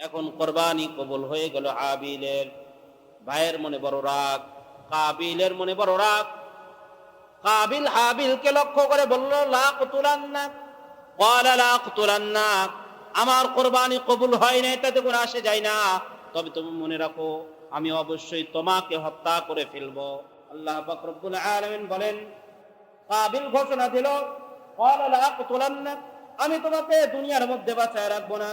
এখন কোরবানি কবুল হয়ে গেল আবিলের ভাইয়ের মনে বড় রাগ, কাবিলের মনে বড় রাগ। কাবিল হাবিলকে লক্ষ্য করে বলল লাখ তুলান্না কলা লাখ আমার কোরবানি কবুল হয় না এটাতে কোনো আসে যায় না। তবে তুমি মনে রাখো, আমি অবশ্যই তোমাকে হত্যা করে ফেলব। আল্লাহ পাক রব্বুল আলামিন বলেন। কাবিল ঘোষণা দিল কলা লাখ আমি তোমাকে দুনিয়ার মধ্যে বাঁচায় রাখব না।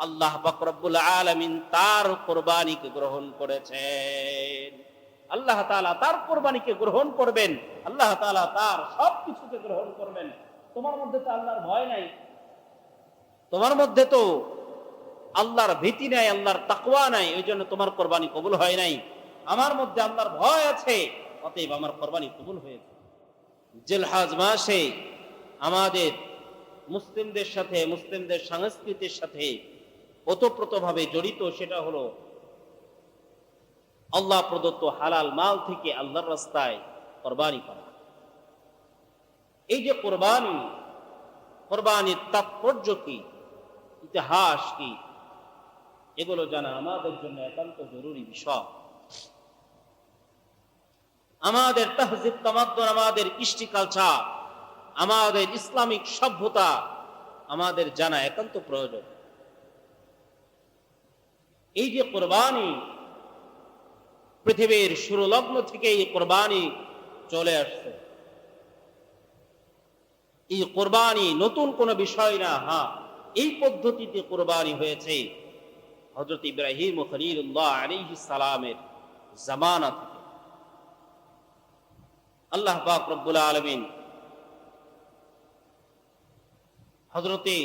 আল্লাহ পাক রব্বুল আলামিন তার কোরবানিকে গ্রহণ করেছেন। আল্লাহ তাআলা তার কোরবানিকে গ্রহণ করবেন, আল্লাহ তাআলা তার সব কিছুকে গ্রহণ করবেন। তোমার মধ্যে তো আল্লাহর ভয় নাই। তোমার মধ্যে তো আল্লাহর ভীতি নাই, আল্লাহর তাকওয়া নাই ওই জন্য তোমার কোরবানি কবুল হয় নাই। আমার মধ্যে আল্লাহর ভয় আছে, অতএব আমার কোরবানি কবুল হয়েছে। জেলহাজ মাসে আমাদের মুসলিমদের সাথে, মুসলিমদের সংস্কৃতির সাথে ওতপ্রোতভাবে জড়িত সেটা হলো আল্লাহ প্রদত্ত হালাল মাল থেকে আল্লাহর রাস্তায় কোরবানি করা। এই যে কোরবানি, কোরবানির তাৎপর্য কি, ইতিহাস কি, এগুলো জানা আমাদের জন্য একান্ত জরুরি বিষয়। আমাদের তাহজিব, তামাদ্দন, আমাদের কৃষ্টি কালচার আমাদের ইসলামিক সভ্যতা আমাদের জানা একান্ত প্রয়োজন। এই যে কোরবানি পৃথিবীর সুরলগ্ন থেকে এই কোরবানি চলে আসছে। এই কোরবানি নতুন কোনো বিষয় না হ্যাঁ এই পদ্ধতিতে কোরবানি হয়েছে হজরত ইব্রাহিম খলিল্লাহ আলী সালামের জামানা থেকে। আল্লাহ পাক আলমিন হজরতে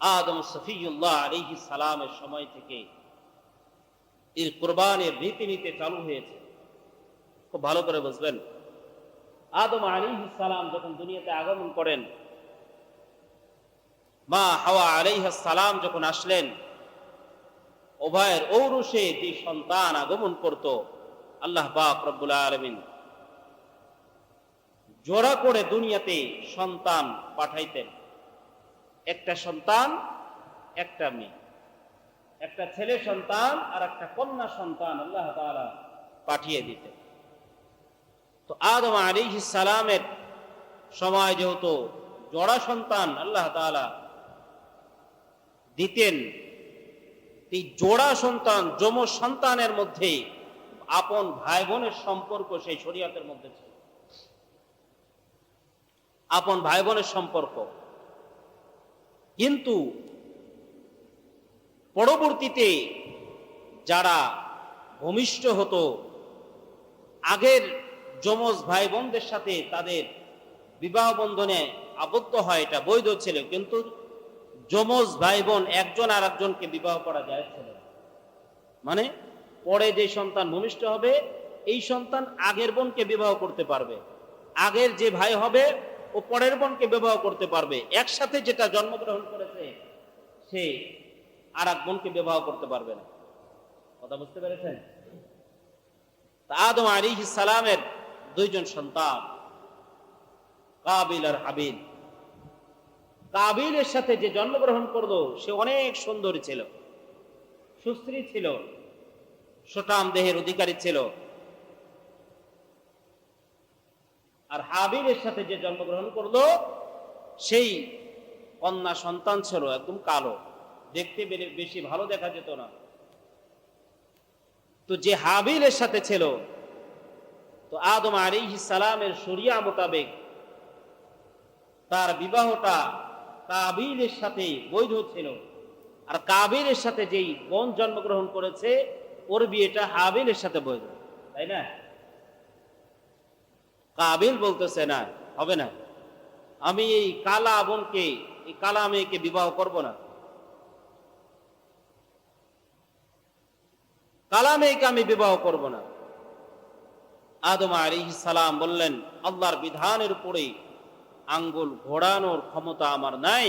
আদম সফিউল্লাহ আলী সালামের সময় থেকে এই কোরবানের রীতিনীতি চালু হয়েছে। খুব ভালো করে বুঝবেন। আদম আলী সালাম যখন দুনিয়াতে আগমন করেন, মা হাওয়া সালাম যখন আসলেন, উভয়ের ঔরসে যে সন্তান আগমন করত, আল্লাহ পাক রব্বুল আলমিন জোড়া করে দুনিয়াতে সন্তান পাঠাইতেন। একটা সন্তান, একটা মেয়ে। একটা ছেলে সন্তান আর একটা কন্যা সন্তান, আল্লাহ তাআলা পাঠিয়ে দিতেন তো আদম আলী সালামের সময় যেহেতু জোড়া সন্তান, আল্লাহ তাআলা দিতেন, এই জোড়া সন্তান, যম সন্তানের মধ্যে আপন ভাই বোনের সম্পর্ক সেই শরীয়তের মধ্যে ছিল। আপন ভাই বোনের সম্পর্ক। কিন্তু পরবর্তীতে যারা ভূমিষ্ঠ হতো, আগের যমজ ভাই বোনদের সাথে তাদের বিবাহ বন্ধনে আবদ্ধ হয়, এটা বৈধ ছিল। কিন্তু যমজ ভাই বোন একজন আর একজনকে বিবাহ করা যায় ছিল মানে পরে যে সন্তান ভূমিষ্ঠ হবে, এই সন্তান আগের বোনকে বিবাহ করতে পারবে। আগের যে ভাই হবে, ও পরের বোনকে বিবাহ করতে পারবে। একসাথে যেটা জন্মগ্রহণ করেছে, সে আর এক বোনকে বিবাহ করতে পারবে না। কথা বুঝতে পেরেছেন? আদম আলী সালামের দুইজন সন্তান, কাবিল আর হাবিল। কাবিলের সাথে যে জন্মগ্রহণ করল, সে অনেক সুন্দরী ছিল, সুশ্রী ছিল সুটাম দেহের অধিকারী ছিল। আর হাবিলের সাথে যে জন্মগ্রহণ করল, সেই কন্যা সন্তান ছিল একদম কালো। দেখতে বেশি ভালো দেখা যেত না। তো যে হাবিলের সাথে ছিল, তো আদম আলী সালামের শরিয়া মোতাবেক তার বিবাহটা কাবিলের সাথে বৈধ ছিল। আর কাবিলের সাথে যেই বোন জন্মগ্রহণ করেছে, ওর বিয়েটা হাবিলের সাথে বৈধ, তাই না? কাবিল বলতেছে, না, হবে না। আমি এই কালা বোনকে, এই কালা মেয়েকে বিবাহ করব না। কালা মেয়েকে আমি বিবাহ করব না। আদম আলী সালাম বললেন, আল্লাহর বিধানের উপরে আঙ্গুল ঘোরানোর ক্ষমতা আমার নাই।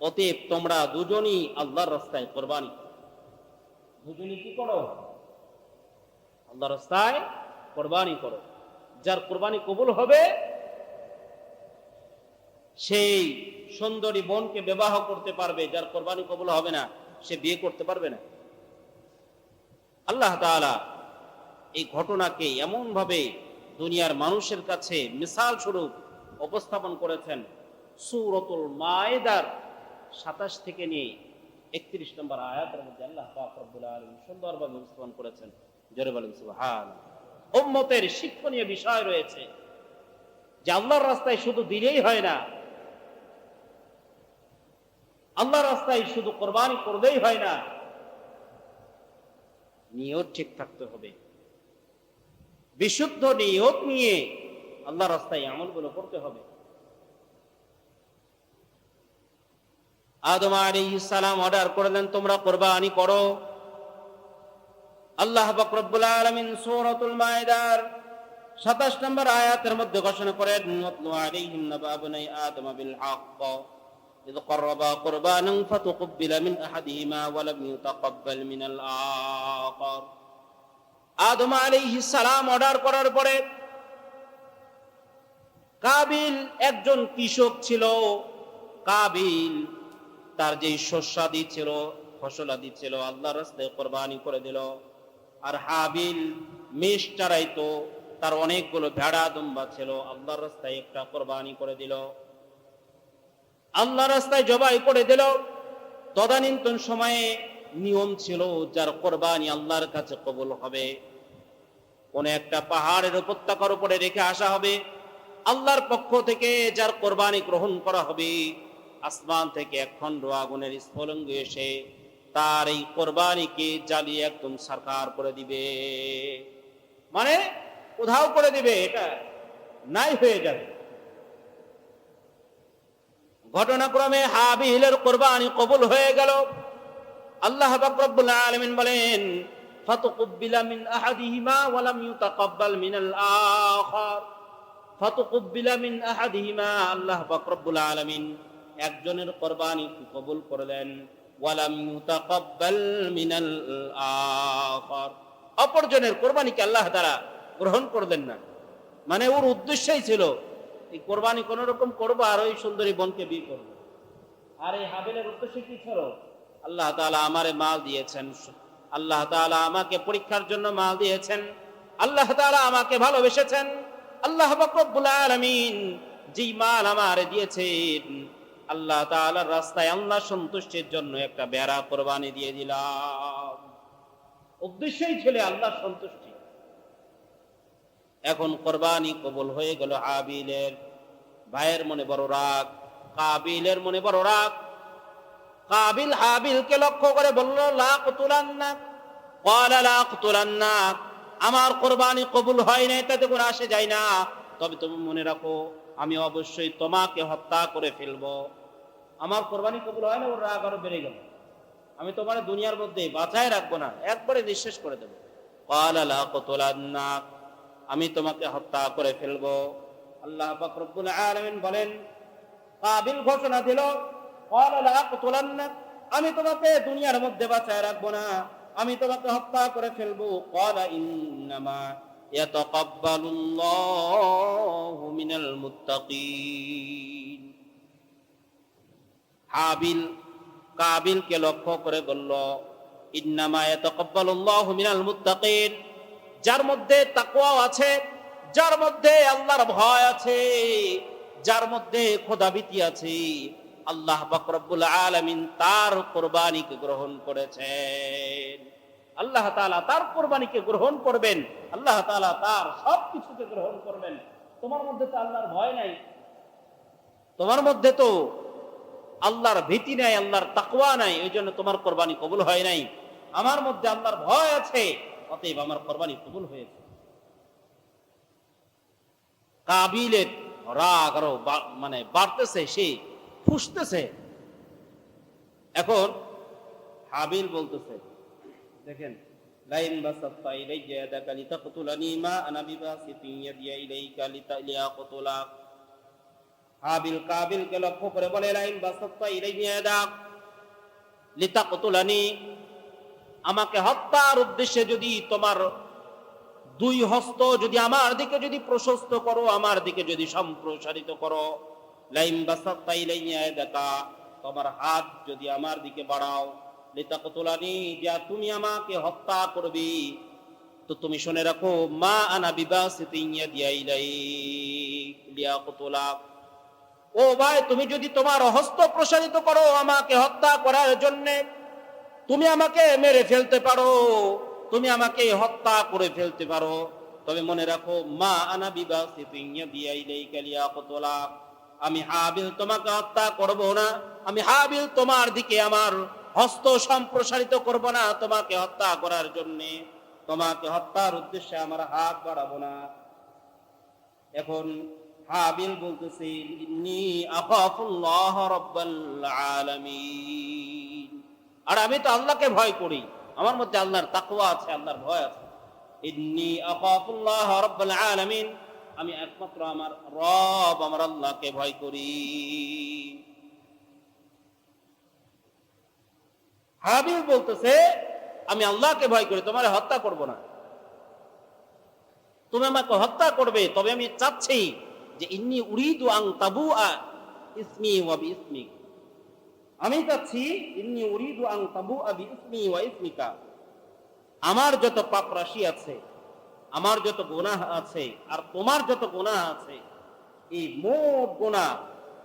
অতএব তোমরা দুজনই আল্লাহর রাস্তায় কোরবানি করো। দুজনই কি করো? আল্লাহর রাস্তায় কোরবানি করো। যার কোরবানি কবুল হবে, সেই সুন্দরী বোনকে বিবাহ করতে পারবে। যার কোরবানি কবুল হবে না, সে বিয়ে করতে পারবে না। আল্লাহ এই ঘটনাকে এমন ভাবে দুনিয়ার মানুষের কাছে মিসাল স্বরূপ উপস্থাপন করেছেন। সুরতুল মায়েদার সাতাশ থেকে নিয়ে একত্রিশ নম্বর আয়াতের মধ্যে আল্লাহ রব্বুল সুন্দরভাবে উপস্থাপন করেছেন। শিক্ষণীয় বিষয় রয়েছে যে আল্লাহর রাস্তায় শুধু দিলেই হয় না, আল্লাহর রাস্তায় শুধু কোরবানি করলেই হয় না নিয়ত ঠিক থাকতে হবে। বিশুদ্ধ নিয়ত নিয়ে আল্লাহ রাস্তায় আমলগুলো করতে হবে। আদম সালাম অর্ডার করলেন, তোমরা কোরবানি করো। আল্লাহ পাক রব্বুল আলামিন সূরাতুল মায়েদার 27 নম্বর আয়াতের মধ্যে ঘোষণা করেন আদম বিল হক। إذ قربا قربانا فتقبل من أحدهما ولم يتقبل من الآخر আদম আলাইহিস সালাম অর্ডার করার পরে কাবিল একজন কৃষক ছিল কাবিল তার যে শস্যাদি ছিল ফসলাদি ছিল আল্লাহ রাস্তায় কোরবানি করে দিল আর হাবিল মেষ চারাইতো তার অনেকগুলো ভেড়া দুম্বা ছিল আল্লাহর রাস্তায় একটা কোরবানি করে দিল আল্লাহ রাস্তায় জবাই করে দিল। তদানীন্তন সময়ে নিয়ম ছিল, যার কোরবানি আল্লাহর কাছে কবুল হবে। কোন একটা পাহাড়ের উপত্যকার উপরে রেখে আসা হবে। আল্লাহর পক্ষ থেকে যার কোরবানি গ্রহণ করা হবে, আসমান থেকে এক খণ্ড আগুনের স্ফলঙ্গ এসে তার এই কোরবানিকে জ্বালিয়ে একদম সরকার করে দিবে। মানে উধাও করে দিবে, এটা নাই হয়ে যাবে। ঘটনাক্রমে হাবিলের কোরবানি কবুল হয়ে গেল আল্লাহ রব্বুল আলামিন বলেন فتقبل من أحدهما ولم يتقبل من الآخر فتقبل من أحدهما আল্লাহ পাক রব্বুল আলামিন একজনের কোরবানি কবুল করলেন ওয়ালাম ইউতাকাব্বাল মিনাল আখার অপরজনের কোরবানিকে আল্লাহ তাআলা গ্রহণ করলেন না মানে ওর উদ্দেশ্যই ছিল এই কোরবানি কোন রকম করব আর ওই সুন্দরী বোনকে বিয়ে করব। আর এই হাবিলের উদ্দেশ্য কি ছিল? আল্লাহ তাআলা আমারে মাল দিয়েছেন। আল্লাহ তাআলা আমাকে পরীক্ষার জন্য মাল দিয়েছেন। আল্লাহ তাআলা আমাকে ভালোবেসেছেন। আল্লাহ রব্বুল আলামিন যেই মাল আমারে দিয়েছেন, আল্লাহ তাআলার রাস্তায় আল্লাহ সন্তুষ্টির জন্য একটা বেড়া কোরবানি দিয়ে দিলাম। উদ্দেশ্যই ছিল আল্লাহ সন্তুষ্টি। এখন কোরবানি কবুল হয়ে গেল আবিলের ভাইয়ের মনে বড় রাগ, কাবিলের মনে বড় রাগ। কাবিল হাবিলকে লক্ষ্য করে বলল লাখ তুলান্না কলা লাখ তুলান্না আমার কোরবানি কবুল হয় নাই, তাতে কোনো আসে যায় না। তবে তুমি মনে রাখো, আমি অবশ্যই তোমাকে হত্যা করে ফেলব। আমার কোরবানি কবুল হয় না, ওর রাগ আরও বেড়ে গেল। আমি তোমার দুনিয়ার মধ্যে বাঁচায় রাখব না, একবারে নিঃশেষ করে দেবো। কলা লাখ তুলান্না আমি তোমাকে হত্যা করে ফেলব। আল্লাহ ফকরুল আলমিন বলেন, কাবিল ঘোষণা দিল আমি তোমাকে দুনিয়ার মধ্যে বাঁচায় রাখব না, আমি তোমাকে হত্যা করে ফেলব। কলা ইন্নামা হাবিল, কাবিলকে লক্ষ্য করে বলল, ইন্নামা এত কব্বাল মিনাল মুতাকিন যার মধ্যে তাকওয়া আছে, যার মধ্যে আল্লাহর ভয় আছে, যার মধ্যে খোদাবিতি আছে, আল্লাহ বাকরবুল আলমিন তার কোরবানিকে গ্রহণ করেছেন। আল্লাহ তালা তার কোরবানিকে গ্রহণ করবেন, আল্লাহ তালা তার সব কিছুকে গ্রহণ করবেন। তোমার মধ্যে তো আল্লাহর ভয় নাই। তোমার মধ্যে তো আল্লাহর ভীতি নাই, আল্লাহর তাকওয়া নাই ওই জন্য তোমার কোরবানি কবুল হয় নাই। আমার মধ্যে আল্লাহর ভয় আছে অতএব আমার কোরবানি কবুল হয়েছে। কাবিলের রাগ আরও মানে বাড়তেছে, সে ফুসতেছে। এখন হাবিল বলতেছে, দেখেন, লাইন মা হাবিল কাবিলকে লক্ষ্য করে বলে, লাইন বাসাত্তা ইলাইয়া ইয়াদাক লিতাকতুলানি আমাকে হত্যার উদ্দেশ্যে যদি তোমার দুই হস্ত যদি আমার দিকে যদি প্রশস্ত করো, আমার দিকে যদি সম্প্রসারিত করো লাইম ইয়াদাকা তোমার হাত যদি আমার দিকে বাড়াও, লিতাকতুলানি, যা তুমি আমাকে হত্যা করবে, তো তুমি শুনে রাখো, মা আনা বিবাসিতিন ইয়াদিয়া ইলাইক লিয়াকতুলাক ও ভাই, তুমি যদি তোমার হস্ত প্রসারিত করো আমাকে হত্যা করার জন্যে তুমি আমাকে মেরে ফেলতে পারো, তুমি আমাকে হত্যা করে ফেলতে পারো। তবে মনে রাখো, মা আনা লিয়াকতুলাক আমি হাবিল তোমাকে হত্যা করব না, আমি হাবিল তোমার দিকে আমার হস্ত সম্প্রসারিত করব না তোমাকে হত্যা করার জন্য। তোমাকে হত্যার উদ্দেশ্যে আমার হাত বাড়াবো না। এখন হাবিল বলতেছে, ইন্নি আলামিন। আর আমি তো আল্লাহকে ভয় করি। আমার মধ্যে আল্লাহর তাকওয়া আছে, আল্লাহর ভয় আছে। ইন্নি আখাফুল্লাহ রাব্বাল আলামিন। আমি একমাত্র আমার রব, আমার আল্লাহকে ভয় করি। হাবিল বলতেছে, আমি আল্লাহকে ভয় করি, তোমার হত্যা করব না। তুমি আমাকে হত্যা করবে, তবে আমি চাচ্ছি যে ইন্নি উরিদু আং তাবু ইসমি ওয়াবি ইসমি আমি চাচ্ছি, ইন্নি উরিদু আং তাবু আবি ইসমি ওয়া ইসমিকা। আমার যত পাপ রাশি আছে, আমার যত গুনাহ আছে, আর তোমার যত গুনাহ আছে, এই মোট গুনাহ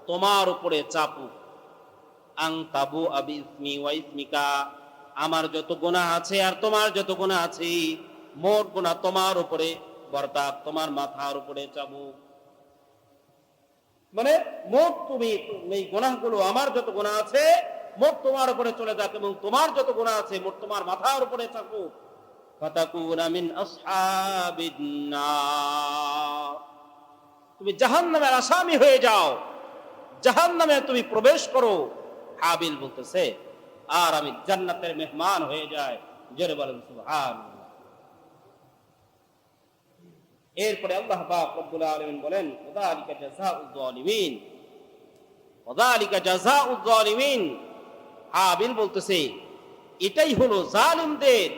তোমার উপরে চাপু। আং তাবু আবি ইসমি ওয়া ইসমিকা। আমার যত গুনাহ আছে আর তোমার যত গুনাহ আছে, মোট গুনাহ তোমার উপরে, বরদাত তোমার মাথার উপরে চাবুক মানে মোট তুমি এই গুনাহগুলো, আমার যত গোনা আছে মোট তোমার উপরে চলে যাক এবং তোমার যত গুনাহ আছে মোট তোমার মাথার উপরে চাকুক তুমি তুমি জাহান্নামের আসামি হয়ে যাও। জাহান্নামে তুমি প্রবেশ করো। হাবিল বলতেছে, আর আমি জান্নাতের মেহমান হয়ে যায় জোরে বলেন, সুবহানাল্লাহ। এরপরে আল্লাহ পাক রব্বুল বলেন বলতেছে, এটাই হলো জালিমদের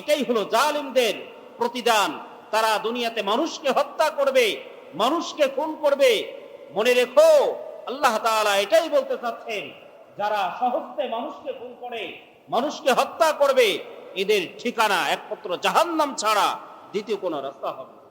এটাই হলো জালিমদের প্রতিদান। তারা দুনিয়াতে মানুষকে হত্যা করবে, মানুষকে খুন করবে। মনে রেখো, আল্লাহ তাআলা এটাই বলতে চাচ্ছেন, যারা সহজে মানুষকে খুন করে, মানুষকে হত্যা করবে, এদের ঠিকানা একমাত্র জাহান্নাম ছাড়া দ্বিতীয় কোনো রাস্তা হবে।